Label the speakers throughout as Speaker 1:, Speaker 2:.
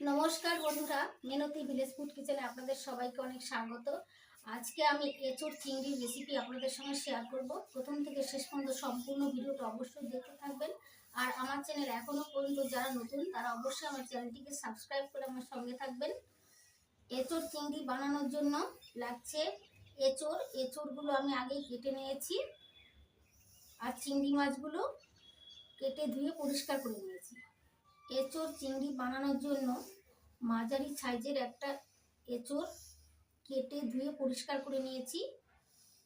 Speaker 1: নমস্কার বন্ধুরা, মেনতি village food কিচেনে আপনাদের সবাইকে অনেক স্বাগত। আজকে আমি এঁচোড় চিংড়ির রেসিপি আপনাদের সঙ্গে শেয়ার করব। প্রথম থেকে শেষ পর্যন্ত সম্পূর্ণ ভিডিওটা অবশ্যই দেখতে থাকবেন। আর আমার চ্যানেল এখনও পর্যন্ত যারা নতুন, তারা অবশ্যই আমার চ্যানেলটিকে সাবস্ক্রাইব করে আমার সঙ্গে থাকবেন। এঁচোড় চিংড়ি বানানোর জন্য লাগছে এঁচোড়। এঁচোড়গুলো আমি আগেই কেটে নিয়েছি। আর চিংড়ি মাছগুলো কেটে ধুয়ে পরিষ্কার করে নিয়েছি। এঁচোড় চিংড়ি বানানোর জন্য মাঝারি সাইজের একটা এঁচোড় কেটে ধুয়ে পরিষ্কার করে নিয়েছি।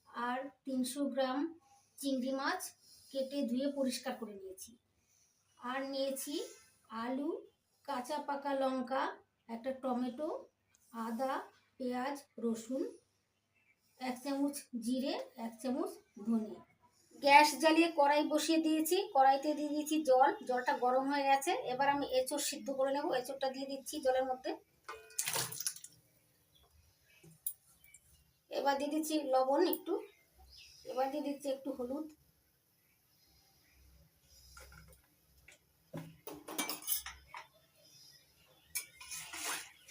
Speaker 1: আর তিনশো গ্রাম চিংড়ি মাছ কেটে ধুয়ে পরিষ্কার করে নিয়েছি। আর নিয়েছি আলু, কাঁচা পাকা লঙ্কা, একটা টমেটো, আদা, পেঁয়াজ, রসুন, এক চামচ জিরে, এক চামচ ধনে। গ্যাস জ্বালিয়ে কড়াই বসিয়ে দিয়েছি। কড়াইতে দিয়ে দিয়েছি জল। জলটা গরম হয়ে গেছে। এবার আমি এঁচড় সিদ্ধ করে নেব। এঁচড়টা দিয়ে দিচ্ছি জলের মধ্যে। এবার দিয়ে দিচ্ছি লবণ একটু। এবার দিয়ে দিচ্ছি একটু হলুদ।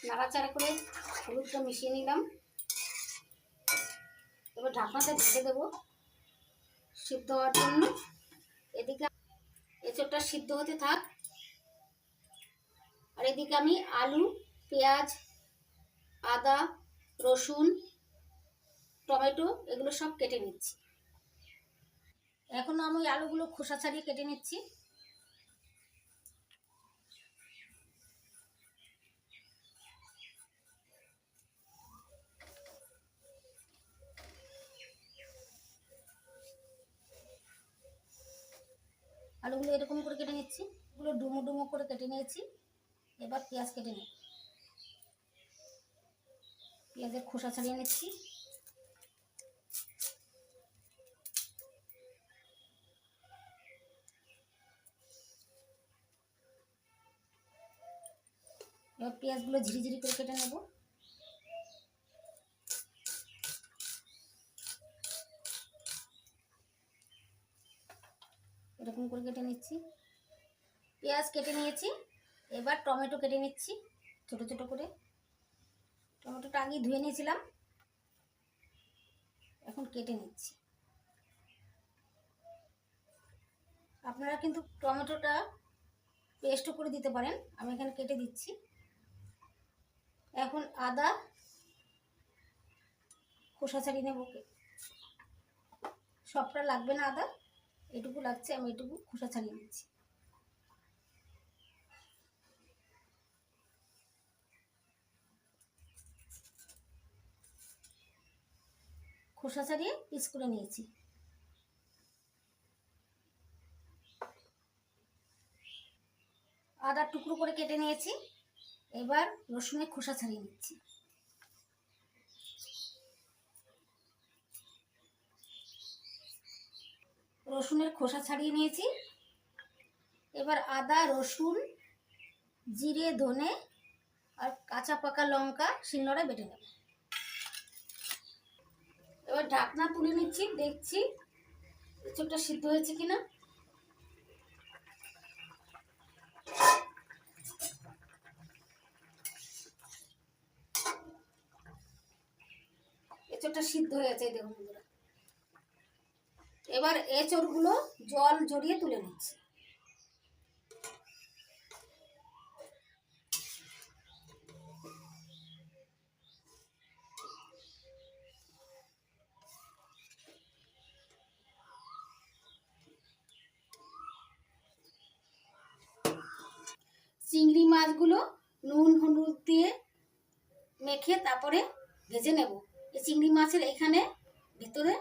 Speaker 1: নাড়াচাড়া করে হলুদটা মিশিয়ে নিলাম। এবার ঢাকনাটা ঢেকে দেবো। সিদ্ধ হওয়ার জন্য। এদিকে এঁচড়টা সিদ্ধ হতে থাক। আর এদিকে আমি আলু, পেঁয়াজ, আদা, রসুন, টমেটো এগুলো সব কেটে নিচ্ছি। এখন আমি আলুগুলো খোসা ছাড়িয়ে কেটে নিচ্ছি। আলুগুলো এরকম করে কেটে নিচ্ছি। এগুলো ডুমো ডুমো করে কেটে নিয়েছি। এবার পেঁয়াজ কেটে নিই পেঁয়াজের খোসা ছাড়িয়ে নিচ্ছি। এবার পেঁয়াজগুলো ঝিরিঝিরি করে কেটে নেব। এরকম করে কেটে নিচ্ছি। পেঁয়াজ কেটে নিয়েছি, এবার টমেটো কেটে নিচ্ছি ছোট ছোট করে। টমেটোটা আগে ধুয়ে নিয়েছিলাম, এখন কেটে নিচ্ছি। আপনারা কিন্তু টমেটোটা পেস্টও করে দিতে পারেন, আমি এখানে কেটে দিচ্ছি। এখন আদা, খোসা ছাড়িয়ে নেব। সবটা লাগবে না আদা। এটুকু লাগছে, আমি এটুকু খোসা ছাড়িয়ে নিচ্ছি খোসা ছাড়িয়ে পিস করে নিয়েছি। আদা টুকরো করে কেটে নিয়েছি, এবার রসুনের খোসা ছাড়িয়ে নিচ্ছি। রসুনের খোসা ছাড়িয়ে নিয়েছি। এবার আদা, রসুন, জিরে, ধনে আর কাঁচা পাকা লঙ্কা শিলনোড়ায় বেটে নেব। এবার ঢাকনা তুলে নিচ্ছি, দেখছি এঁচোড়টা সিদ্ধ হয়েছে কিনা। এঁচোড়টা সিদ্ধ হয়েছে এই দেখুন বন্ধুরা। এবার এঁচড়গুলো জল জড়িয়ে তুলে নিচ্ছি। চিংড়ি মাছগুলো নুন, হলুদ দিয়ে মেখে তারপরে ভেজে নেব। এই চিংড়ি মাছের এখানে ভিতরে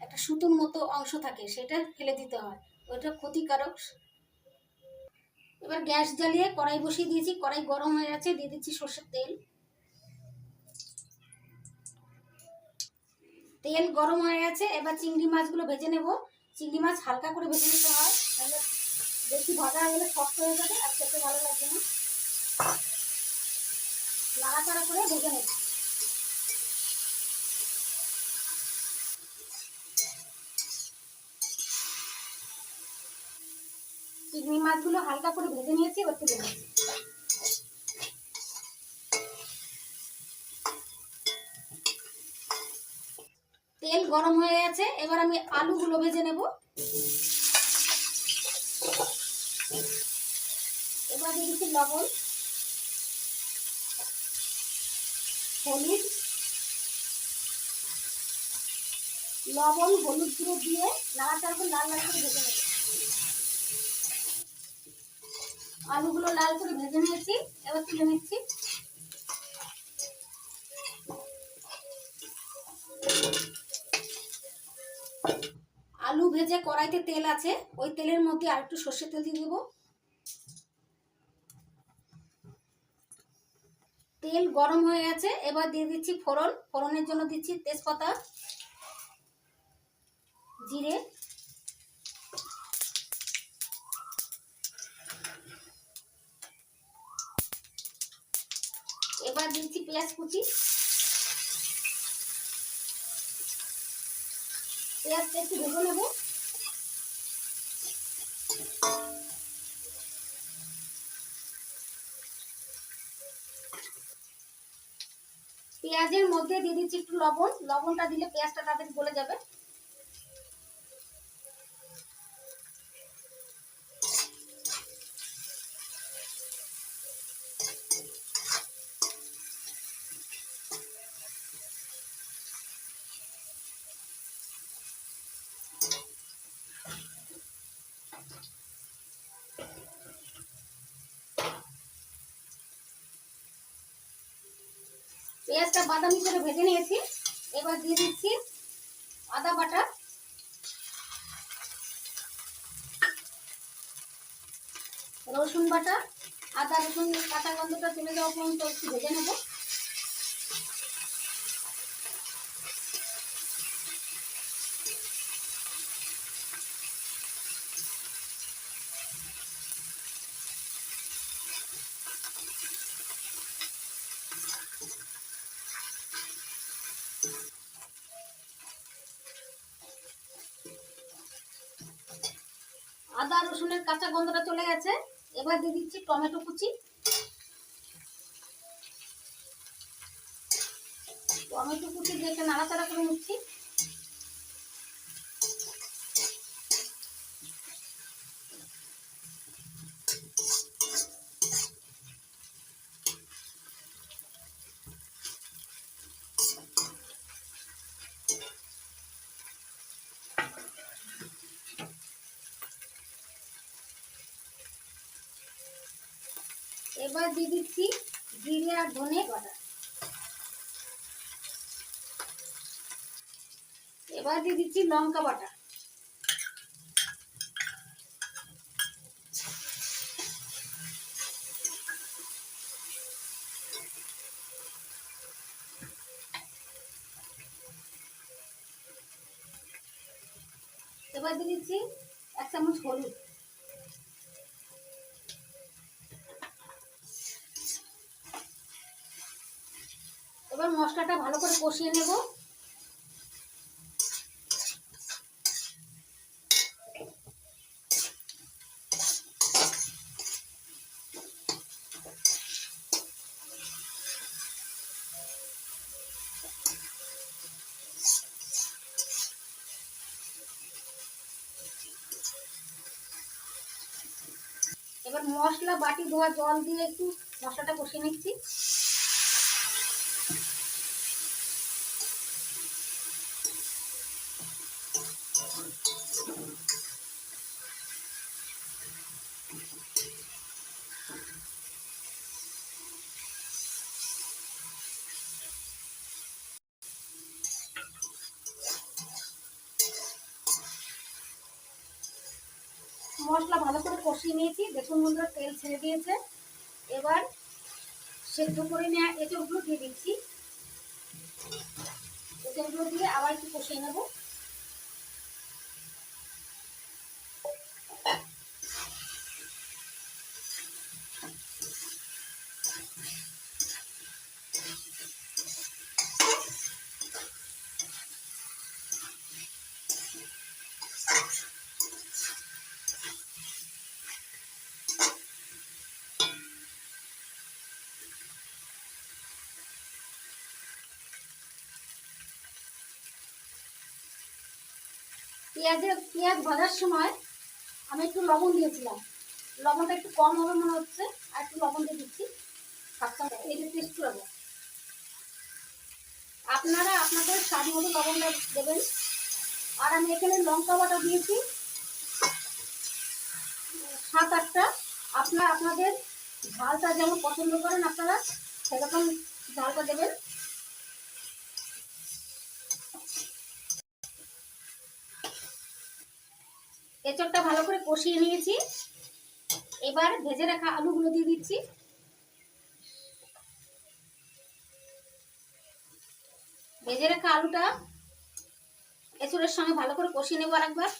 Speaker 1: একটা সুতোর মতো অংশ থাকে, সেটা ফেলে দিতে হয়। ওইটা ক্ষতিকারক। এবার গ্যাস জ্বালিয়ে কড়াই বসিয়ে দিয়েছি। কড়াই গরম হয়ে গেছে, দিয়ে দিচ্ছি সর্ষের তেল। তেল গরম হয়ে গেছে, এবার চিংড়ি মাছগুলো ভেজে নেব। চিংড়ি মাছ হালকা করে ভেজে নিতে হয়, তাহলে বেশি ভাজা হয়ে গেলে শক্ত হয়ে যাবে, আর খেতে ভালো লাগবে না। নাড়াচাড়া করে ভেজে নেব। চিংড়ি মাছগুলো হালকা করে ভেজে নিয়েছি ওর থেকে তেল গরম হয়ে গেছে, এবার আমি আলুগুলো ভেজে নেব। এবার দিয়েছি লবণ, হলুদ। লবণ, হলুদ গুঁড়ো দিয়ে নাড়াচাড়া করে লাল লাল করে ভেজে নেব। আলুগুলো লাল করে ভেজে নিয়েছি। এবার তুলে নিচ্ছি। আলু ভেজে কড়াইতে তেল আছে। ওই তেলের মধ্যে আর একটু সর্ষে তেল দিয়ে দেবো। তেল গরম হয়ে গেছে। এবার দিয়ে দিচ্ছি ফোড়ন। ফোড়নের জন্য দিচ্ছি তেজপাতা, জিরে এবার দিচ্ছি পেঁয়াজ কুচি। পেঁয়াজটা একটু ভেজে নেব। পেঁয়াজের মধ্যে দিয়ে দিচ্ছি একটু লবণ। লবণটা দিলে পেঁয়াজটা তাদের গলে যাবে। পেঁয়াজটা বাদামি করে ভেজে নিয়েছি। এবার দিয়ে দিচ্ছি আদা বাটা। রসুন বাটা। আদা রসুন কাঁচা গন্ধটা চলে যাওয়া পর্যন্ত একটু ভেজে নেব। আদা, রসুনের কাঁচা গন্ধটা চলে গেছে। এবার দিয়ে দিচ্ছি টমেটো কুচি। টমেটো কুচি দিয়ে নাড়াচাড়া করে নিচ্ছি। এবার দিয়ে দিচ্ছি জিরে আর ধনে বাটা। এবার দিয়ে দিচ্ছি লঙ্কা বাটা। এবার দিয়ে দিচ্ছি এক চামচ হলুদ এবার মশলাটা ভালো করে কষিয়ে নেব। এবার মশলা বাটি ধোয়া জল দিয়ে একটু মশলাটা কষিয়ে নিচ্ছি। মশলা ভালো করে কষিয়ে নিয়েছি, বেসন বন্ধুরা তেল ছেড়ে দিয়েছে। এবার সেদ্ধ করে নেওয়া এঁচড়গুলো দিয়ে দিচ্ছি। এঁচড়গুলো দিয়ে আবার একটু কষিয়ে নেব। পেঁয়াজের, পেঁয়াজ ভাজার সময় আমি একটু লবণ দিয়েছিলাম। লবণটা একটু কম হবে মনে হচ্ছে, আর একটু লবণ দিয়ে দিচ্ছি। এই যে টেস্ট করব আপনারা আপনাদের স্বাদ মতো লবণটা দেবেন। আর আমি এখানে লঙ্কা বাটা দিয়েছি। সাত আটটা। আপনারা আপনাদের ঝালটা যেমন পছন্দ করেন আপনারা, সেরকম ঝালটা দেবেন। এঁচড়টা ভালো করে কষিয়ে নিয়েছি। এবার ভেজে রাখা আলুগুলো দিয়ে দিচ্ছি। ভেজে রাখা আলুটা এঁচড়ের সঙ্গে ভালো করে কষিয়ে নেব আরেকবার।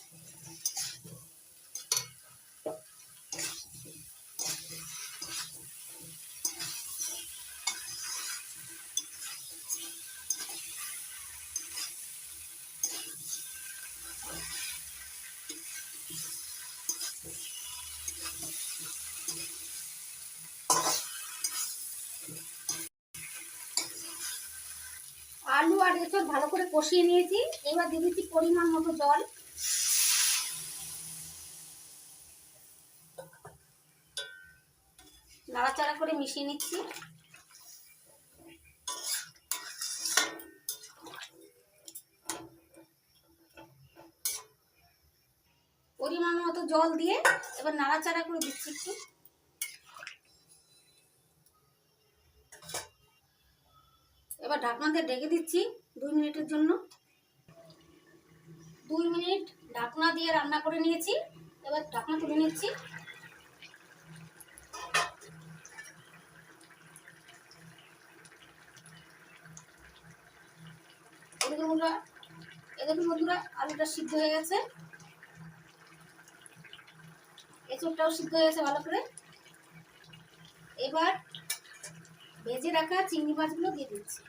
Speaker 1: আলু আর এঁচড় ভালো করে কষিয়ে নিয়েছি। এবার দিয়ে দিচ্ছি পরিমাণ মতো জল। নাড়াচাড়া করে মিশিয়ে নিচ্ছি। পরিমাণ মতো জল দিয়ে এবার নাড়াচাড়া করে দিচ্ছি একটু। ঢাকনা দিয়ে ঢেকে দিচ্ছি দুই মিনিটের জন্য। দুই মিনিট ঢাকনা দিয়ে রান্না করে নিয়েছি। এবার ঢাকনা তুলে নিচ্ছি। বন্ধুরা, এদিকে বন্ধুরা, আলুটা সিদ্ধ হয়ে গেছে। এঁচড়টাও সিদ্ধ হয়ে গেছে ভালো করে। এবার ভেজে রাখা চিংড়ি মাছগুলো দিয়ে দিচ্ছি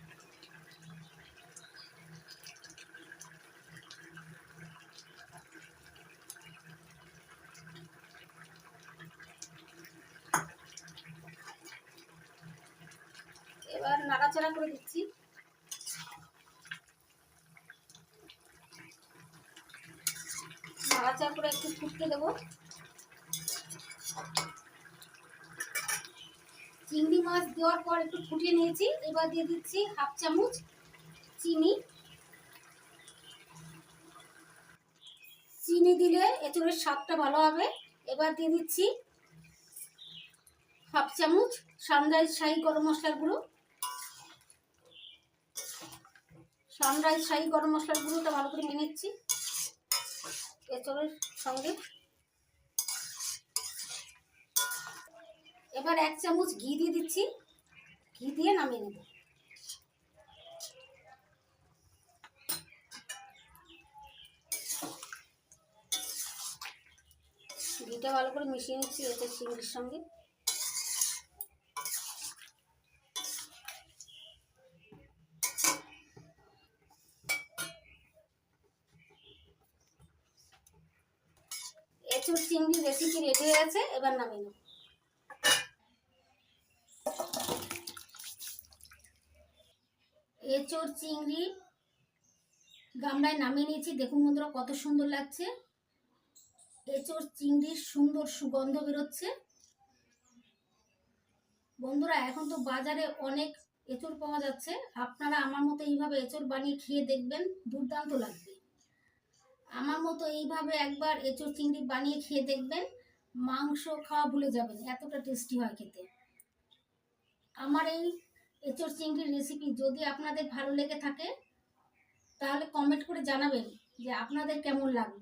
Speaker 1: এবার নাড়াচাড়া করে দিচ্ছি। নাড়াচাড়া করে একটু ফুটতে দেবো। চিংড়ি মাছ দেওয়ার পর একটু ফুটিয়ে নিয়েছি। এবার দিয়ে দিচ্ছি হাফ চামচ চিনি। চিনি দিলে এঁচড়ের স্বাদটা ভালো হবে। এবার দিয়ে দিচ্ছি হাফ চামচ সানরাইজ শাহি গরম মশলার গুঁড়ো। সানরাইজ শাহি গরম মশলার গুঁড়োটা ভালো করে নিয়ে নিচ্ছি। এঁচড়ের সঙ্গে। এবার এক চামচ ঘি দিয়ে দিচ্ছি। ঘি দিয়ে নামিয়ে নেব। ঘিটা ভালো করে মিশিয়ে নিচ্ছি এটা চিংড়ির সঙ্গে এঁচুর চিংড়ি রেসিপি রেডি হয়ে গেছে, এবার নামিয়ে নেব এঁচড় চিংড়ি গামলায় নামিয়ে নিয়েছি, দেখুন বন্ধুরা কত সুন্দর লাগছে। এঁচড় চিংড়ির সুন্দর সুগন্ধ বেরোচ্ছে। বন্ধুরা, এখন তো বাজারে অনেক এঁচড় পাওয়া যাচ্ছে। আপনারা আমার মতো এইভাবে এঁচড় বানিয়ে খেয়ে দেখবেন, দুর্দান্ত লাগবে। আমার মতো এইভাবে একবার এঁচড় চিংড়ি বানিয়ে খেয়ে দেখবেন। মাংস খাওয়া ভুলে যাবেন এতটা টেস্টি হয় খেতে। আমার এই এঁচড় চিংড়ির রেসিপি যদি আপনাদের ভালো লেগে থাকে, তাহলে কমেন্ট করে জানাবেন যে আপনাদের কেমন লাগল।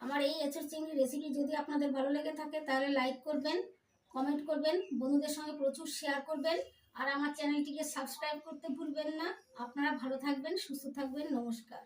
Speaker 1: আমার এই এঁচড় চিংড়ির রেসিপি যদি আপনাদের ভালো লেগে থাকে, তাহলে লাইক করবেন কমেন্ট করবেন, বন্ধুদের সঙ্গে প্রচুর শেয়ার করবেন, আর আমার চ্যানেলটিকে সাবস্ক্রাইব করতে ভুলবেন না। আপনারা ভালো থাকবেন, সুস্থ থাকবেন, নমস্কার।